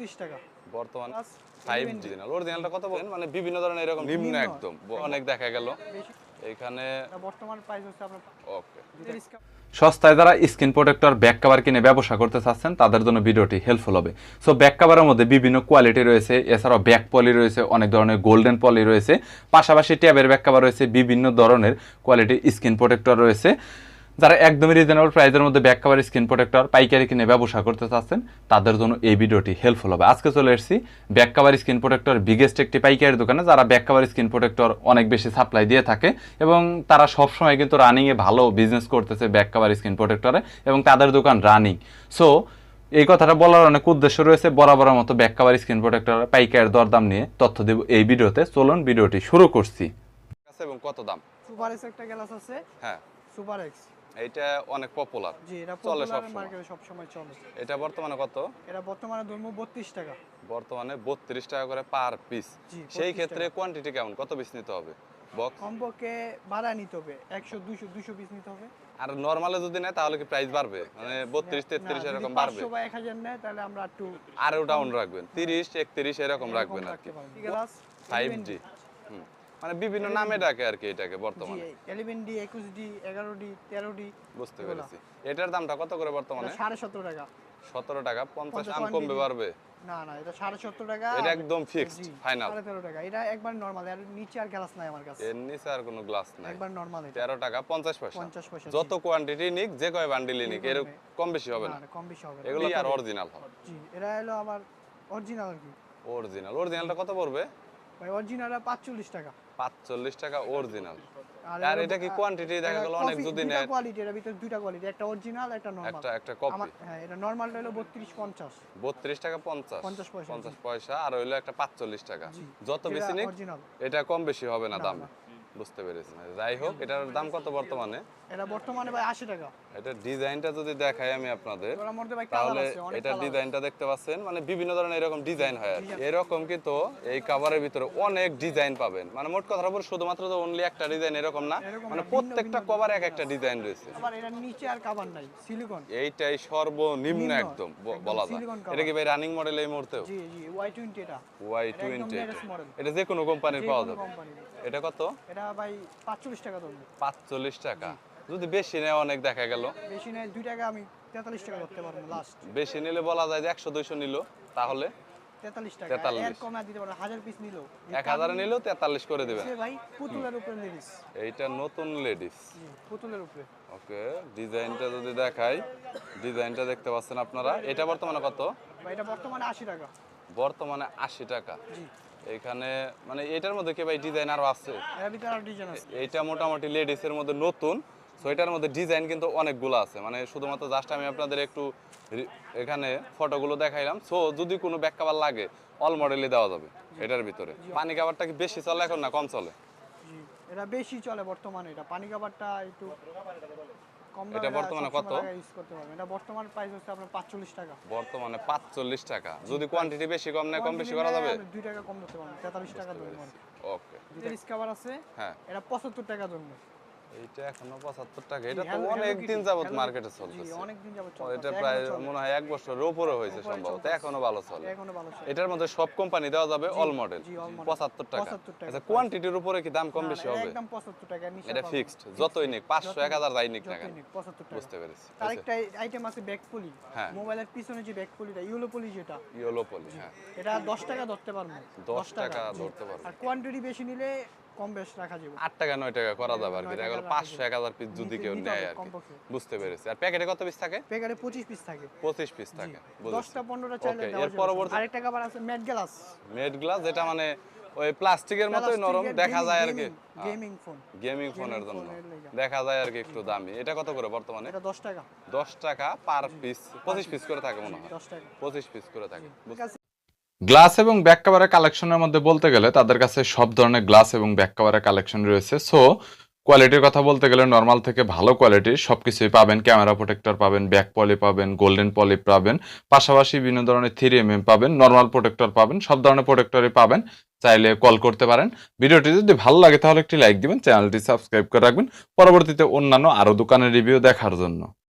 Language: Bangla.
বত্রিশ টাকা। বর্তমান Plus ফাইভ অরিজিনাল অরিজিনালটা কত বলেন? মানে বিভিন্ন ধরনের এরকম নিম্ন। একদম। অনেক দেখা গেল। এখানে বর্তমান প্রাইস হচ্ছে আপনার ওকে সস্তায় যারা স্ক্রিন প্রোটেক্টর ব্যাক কভার কিনে ব্যবসা করতে চাচ্ছেন তাদের জন্য ভিডিওটি হেল্পফুল হবে। সো ব্যাক কভারের মধ্যে বিভিন্ন কোয়ালিটি রয়েছে। এছাড়াও ব্যাক পলি রয়েছে অনেক ধরনের গোল্ডেন পলি রয়েছে। পাশাপাশি ট্যাবের ব্যাক কভার রয়েছে বিভিন্ন ধরনের কোয়ালিটি স্কিন প্রোটেক্টর রয়েছে। যারা একদমই রিজনেবল প্রাইসের মধ্যে ব্যাক কভার স্ক্রিন প্রোটেক্টর পাইকারি কিনে ব্যবসা করতে চাচ্ছেন তাদের জন্য এই ভিডিওটি হেল্পফুল হবে। আজকে চলে এসেছি back cover screen protector biggest একটি পাইকারি দোকানে যারা ব্যাক কভার স্ক্রিন প্রোটেক্টর অনেক বেশি সাপ্লাই দিয়ে থাকে এবং তারা সবসময় কিন্তু রানিংয়ে ভালো বিজনেস করতেছে ব্যাক কভার স্ক্রিন প্রোটেক্টরে এবং তাদের দোকান রানিং সো এই কথাটা বলার অনেক উদ্দেশ্য রয়েছে বরাবরের মতো ব্যাক কভার স্ক্রিন প্রোটেক্টর পাইকারের দরদাম নিয়ে তথ্য দেব এই ভিডিওতে। চলুন ভিডিওটি শুরু করছি। এবং কত দাম? সুপার এক্স একটা গ্লাস আছে। হ্যাঁ। Super X. এইটা অনেক পপুলার জি এটা চলে সবসময়। মার্কেটে সবসময় চলে। এটা বর্তমানে কত? এটা বর্তমানে ধর্ম বত্রিশ টাকা। বর্তমানে বত্রিশ টাকা করে পার পিস সেই ক্ষেত্রে কোয়ান্টিটি কেমন? কত পিস নিতে হবে? বক্স কমপক্ষে ভাড়া নিতে হবে। একশো দুশো দুশো পিস নিতে হবে। আর নর্মালে যদি নেয় তাহলে কি প্রাইস বাড়বে? মানে বত্রিশ তেত্রিশ এরকম বাড়বে। 500 বা এক হাজার নেয় তাহলে আমরা একটু আরও ডাউন রাখবেন। তিরিশ একত্রিশ এরকম রাখবেন আর কি। পারব। গ্লাস ফাইভ জি মানে বিভিন্ন নামে ডাকে আর কি এটাকে বর্তমানে। এলেভেন ডি একুশ ডি এগারো ডি তেরো ডি বুঝতে পেরেছি। এটার দামটা কত করে বর্তমানে? সাড়ে সতেরো টাকা। সতেরো টাকা পঞ্চাশ পঞ্চাশ আম কমবে পারবে না না এটা সাড়ে সত্তর টাকা। এটা একদম fixed, জি, final। সাড়ে তেরো টাকা। এটা একবার নর্মাল আর নিচে আর গ্লাস নাই আমার কাছে। এর নিচে আর কোনো গ্লাস নাই। একবার নর্মাল এটা। তেরো টাকা পঞ্চাশ পয়সা। পঞ্চাশ পয়সা যত কোয়ান্টিটি নিক যে কয় বান্ডিলই নিক এর কম বেশি হবে না। কম বেশি হবে। এগুলো আর অরিজিনাল হবে। জি এটা হলো আমার অরিজিনাল আর কি। অরিজিনাল অরিজিনালটা কত পড়বে? ভাই অরিজিনাল পাঁচচল্লিশ টাকা। পাঁচচল্লিশ টাকা অরিজিনাল আর এটা কি কোয়ান্টিটি দেখা গেল? অনেক যদি নেয়? কোয়ালিটি এর ভিতর দুইটা কোয়ালিটি একটা অরিজিনাল একটা নরমাল একটা একটা কপি হ্যাঁ এটা নরমালটা হলো বত্রিশ পঞ্চাশ। বত্রিশ টাকা পঞ্চাশ। 50 পয়সা, পঞ্চাশ পয়সা আর হইল একটা পাঁচচল্লিশ টাকা। যত বেশি নিক এটা কম বেশি হবে না দামে। বুঝতে পেরেছি যাই হোক এটার দাম কত বর্তমানে? এটা বর্তমানে ভাই আশি টাকা। এটা ডিজাইনটা যদি দেখাই আমি আপনাদের তাহলে এটা ডিজাইনটা দেখতে পাচ্ছেন মানে বিভিন্ন ধরনের এরকম ডিজাইন হয় আর। এরকম কিন্তু এই কাভারের ভিতরে অনেক ডিজাইন পাবেন। মানে মোট কথা বলে শুধুমাত্র তো অনলি একটা ডিজাইন এরকম না মানে প্রত্যেকটা কভার এক একটা ডিজাইন রয়েছে। আবার এটার নিচে আর কাভার নাই সিলিকন এইটাই সর্বনিম্ন একদম বলা যায়। এটা কি ভাই রানিং মডেল এই মুহূর্তেও জি জি ওয়াই টোয়েন্টি এটা। ওয়াই এটা একদম টোয়েন্টি latest model। এটা যে কোনো কোম্পানির পাওয়া যাবে। এটা কত? এটা ভাই পাঁচচল্লিশ টাকা পাঁচচল্লিশ টাকা। যদি বেশি নেয় অনেক দেখা গেল। বেশি নেয় দুই টাকা আমি তেতাল্লিশ টাকা ধরতে পারব লাস্ট বেশি নিলে বলা যায় যে একশো দুইশো নিল। তাহলে তেতাল্লিশ টাকা। এর কমে দিতে হাজার পিস নিলো। এক হাজারে নিলেও তেতাল্লিশ করে দেবেন ভাই পুতুলের উপরে লেডিস এইটা নতুন লেডিস পুতুলের উপরে। ওকে ডিজাইনটা যদি দেখাই ডিজাইনটা দেখতে পাচ্ছেন আপনারা। এটা বর্তমানে কত? ভাই এটা বর্তমানে আশি টাকা। বর্তমানে আশি টাকা। জি। এখানে মানে এটার মধ্যে কি ভাই ডিজাইন আরও আছে? এর এইটা মোটামুটি লেডিসের মধ্যে নতুন সো এটার মধ্যে ডিজাইন কিন্তু অনেকগুলো আছে। মানে শুধুমাত্র জাস্ট আমি আপনাদের একটু এখানে ফটোগুলো দেখাইলাম। সো যদি কোনো ব্যাক কাভার লাগে অল মডেলই দেওয়া যাবে এটার ভিতরে। পানি কাভারটা কি বেশি চলে এখন না কম চলে? এটা বেশি চলে বর্তমানে। এটা পানি কাভারটা একটু এটা বর্তমানে কত? ইউজ করতে পারবেন এটা বর্তমান প্রাইস হচ্ছে আপনার পাঁচচল্লিশ টাকা। বর্তমানে পাঁচচল্লিশ টাকা। যদি কোয়ান্টিটি বেশি কম নেয় কম বেশি করা যাবে? দুই টাকা কম পারবেন তেতাল্লিশ টাকা ওকে আছে হ্যাঁ। এটা পঁচাত্তর টাকা ধরবো। এইটা এখনও পঁচাত্তর টাকা। এটা তো অনেক দিন যাবত মার্কেটে। চলতেছে। অনেক দিন যাবত ও, চলতেছে এটা প্রায় মনে হয় এক বছরের উপরে হয়েছে সম্ভবত এখনও ভালো চলে। এখনও ভালো চলে। এটার মধ্যে সব কোম্পানি দেওয়া যাবে অল মডেল জি, all model। পঁচাত্তর টাকা। 75 টাকা। আচ্ছা কোয়ান্টিটির উপরে কি দাম কম বেশি হবে? একদম পঁচাত্তর টাকা নিচে এটা ফিক্সড যতই নিক পাঁচশো যতই এক হাজার যাই নিক না কেন। 75 টাকা। বুঝতে পেরেছি। আরেকটা আইটেম আছে ব্যাক পলি হ্যাঁ। মোবাইলের পিছনে যে ব্যাক পলিটা ইউলো পলি যেটা। ইয়েলো পলি হ্যাঁ। এটা দশ টাকা ধরতে পারব। দশ টাকা। ধরতে পারব। আর কোয়ান্টিটি বেশি নিলে কম বেশ রাখা যাবে। আট টাকা নয় টাকা করা যাবে আর কি। নয় দেখা গেল টাকা পাঁচশো রাখা এক হাজার পিস যদি কেউ নেয় আর বুঝতে পেরেছি। আর প্যাকেটে কত পিস থাকে? প্যাকেটে পঁচিশ পিস থাকে। পঁচিশ পিস থাকে। বুঝেছি। দশটা পনেরোটা চাইলে Okay, এর পরবর্তী- আরেকটা খাবার আছে ম্যাট গ্লাস মেড গ্লাস যেটা মানে ওই প্লাস্টিকের মতোই নরম দেখা যায় আর কি। গেমিং ফোন গেমিং ফোনের জন্য। দেখা যায় আর কি একটু দামি। এটা কত করে বর্তমানে? এটা দশ টাকা। দশ টাকা পার পিস পঁচিশ পিস করে থাকে মনে হয়। দশ টাকা। পঁচিশ পিস করে থাকে। গ্লাস এবং ব্যাক কাভারের কালেকশনের মধ্যে বলতে গেলে তাদের কাছে সব ধরনের গ্লাস এবং ব্যাক কাভারের কালেকশন রয়েছে। সো কোয়ালিটির কথা বলতে গেলে নর্মাল থেকে ভালো কোয়ালিটির সব কিছুই পাবেন। ক্যামেরা প্রোটেক্টর পাবেন ব্যাক পলি পাবেন গোল্ডেন পলি পাবেন, পাশাপাশি বিভিন্ন ধরনের থ্রি এম এম পাবেন নর্মাল প্রোটেক্টর পাবেন, সব ধরনের প্রোটেক্টরই পাবেন। চাইলে কল করতে পারেন। ভিডিওটি যদি ভালো লাগে তাহলে একটি লাইক দিবেন চ্যানেলটি সাবস্ক্রাইব করে রাখবেন। পরবর্তীতে অন্যান্য আরও দোকানের রিভিউ দেখার জন্য।